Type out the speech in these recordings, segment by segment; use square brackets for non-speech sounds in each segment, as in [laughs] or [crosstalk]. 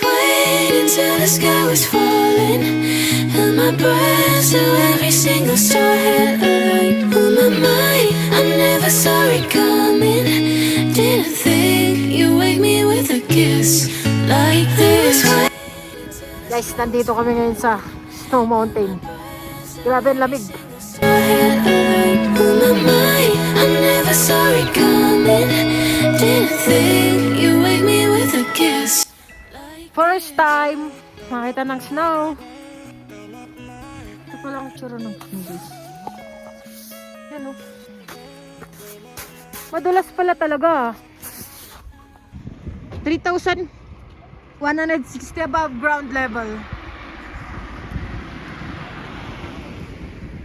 was waiting till the sky was falling. Held my breath so every single star had a light on my mind. I never saw it coming. Didn't think you wake me with a kiss like this. Guys, nandito kami ngayon sa Snow Mountain. Grabe ang lamig. I never saw it coming. Didn't think First time makita ng snow. Ito pala ang tsura ng snow guys. Yan o. Madulas pala talaga. 3,160 above ground level.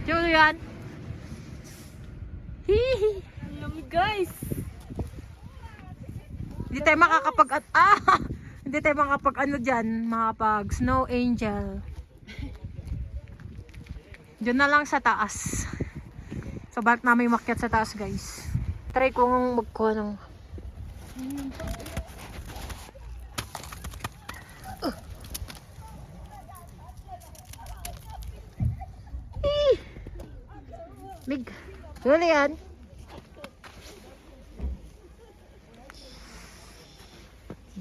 Julian. Hihi. Lamig guys. Hindi tayo makakapag [laughs] ah, hindi tayo makapag ano diyan, makapag snow angel. Diyan na lang sa taas. So balik namin umakyat sa taas, guys. Try kong magkuha ng Uh. Mig. Julian.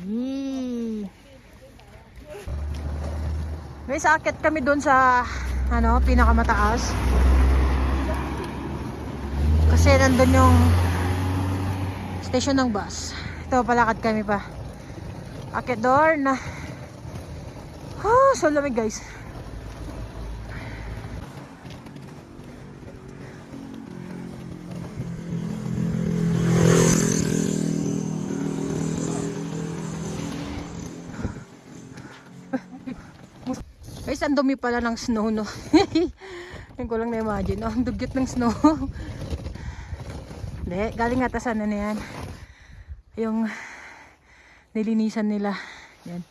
Yee. Guys, akit kami doon sa ano, pinakamataas. Kasi nandun yung station ng bus. Ito, palakad kami pa. Akit doon na. Ah, so lamig guys. Guys, ang dumi pala ng snow, no? [laughs] Yung ko lang na-imagine, no? Ang dugyot ng snow. [laughs] Hindi, galing ata sa ano na yan. Yung nilinisan nila. Yan.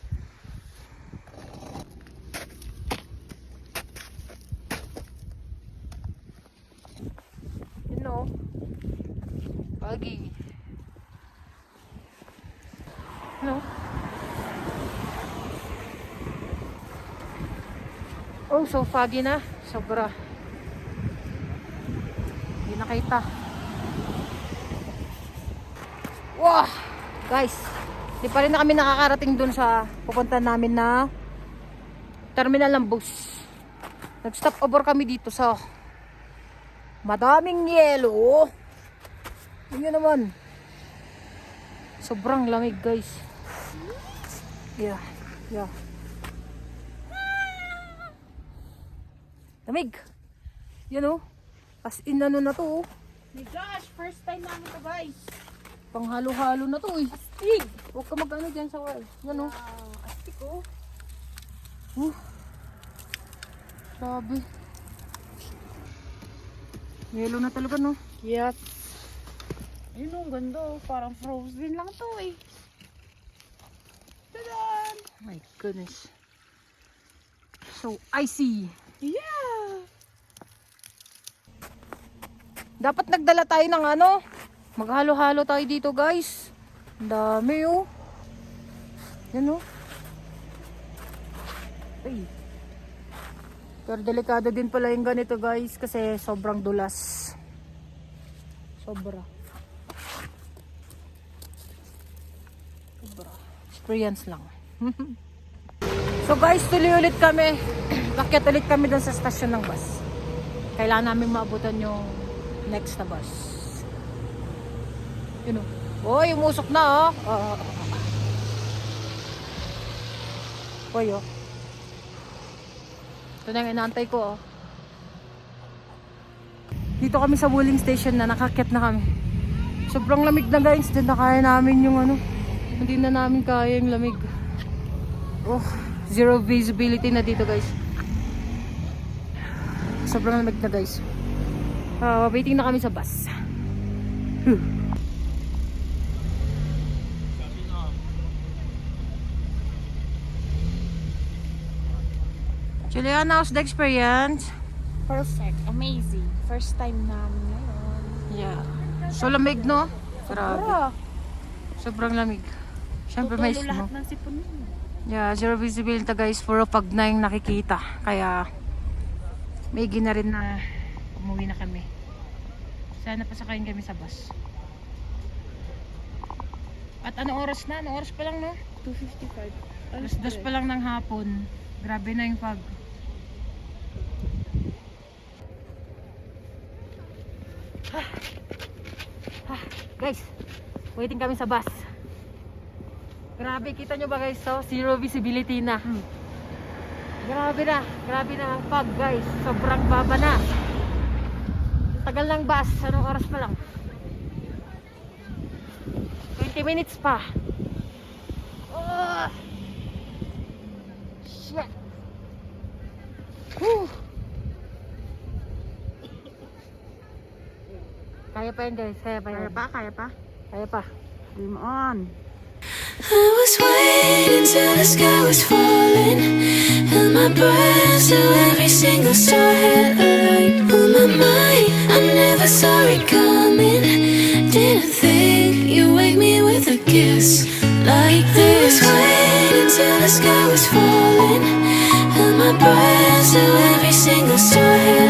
You know. Oh, so foggy na. Sobra. Hindi nakita. Wow! Guys, di pa rin na kami nakakarating dun sa pupunta namin na terminal ng bus. Nag-stop over kami dito sa madaming yelo. Yun naman. Sobrang lamig guys. Yeah, yeah. Lamig. Yan oh. As in ano na to oh. My gosh, first time namin to guys. Panghalo-halo na to eh. Astig. Huwag ka mag-ano dyan sa wall. Yan oh. Wow, astig oh. Uh. Grabe. Yellow na talaga no. Yes. Yun ang ganda oh. Parang frozen lang to eh. Tadan! My goodness. So icy. Yeah! Dapat nagdala tayo ng ano. Maghalo-halo tayo dito guys. Ang dami oh. Yan oh. Ay. Pero delikado din pala yung ganito guys kasi sobrang dulas. Sobra. Sobra. Experience lang. [laughs] so guys, tuloy ulit kami. [clears throat] Bakit ulit kami doon sa stasyon ng bus. Kailangan namin maabutan yung next na bus. Yun o. Oy, umusok na oh. Oh, oh, oh. Oy, oh. Ito na yung inaantay ko oh. Dito kami sa Wuling Station na nakakit na kami. Sobrang lamig na guys. Hindi na kaya namin yung ano. Hindi na namin kaya yung lamig. Oh, zero visibility na dito guys. Sobrang lamig na guys. Ah, waiting na kami sa bus. Whew. Juliana, how's the experience? Perfect. Amazing. First time namin ngayon. Yeah. So lamig, no? Grabe. Sobra. Sobrang lamig. Siyempre may lahat ng sipon mo. Yeah, zero visibility guys, puro pag na yung nakikita. Kaya may na rin na umuwi na kami. Sana pasakayin kami sa bus. At anong oras na? Anong oras pa lang no? 255. Alas dos pa lang ng hapon. Grabe na yung fog. Ah. Ah, Guys, waiting kami sa bus. Grabe, kita nyo ba guys? So, zero visibility na. Grabe na. Grabe na ang fog guys. Sobrang baba na. Tagal ng bus. Anong oras pa lang? 20 minutes pa. Oh! Shit. Whew. Kaya pa yun guys, kaya pa yun. Kaya pa, kaya pa. Kaya pa. Dream on. I was waiting till the sky was falling. Held my breath till every single star had a light on my mind. I never saw it coming. Didn't think you wake me with a kiss like this. Waiting till the sky was falling. Held my breath till every single star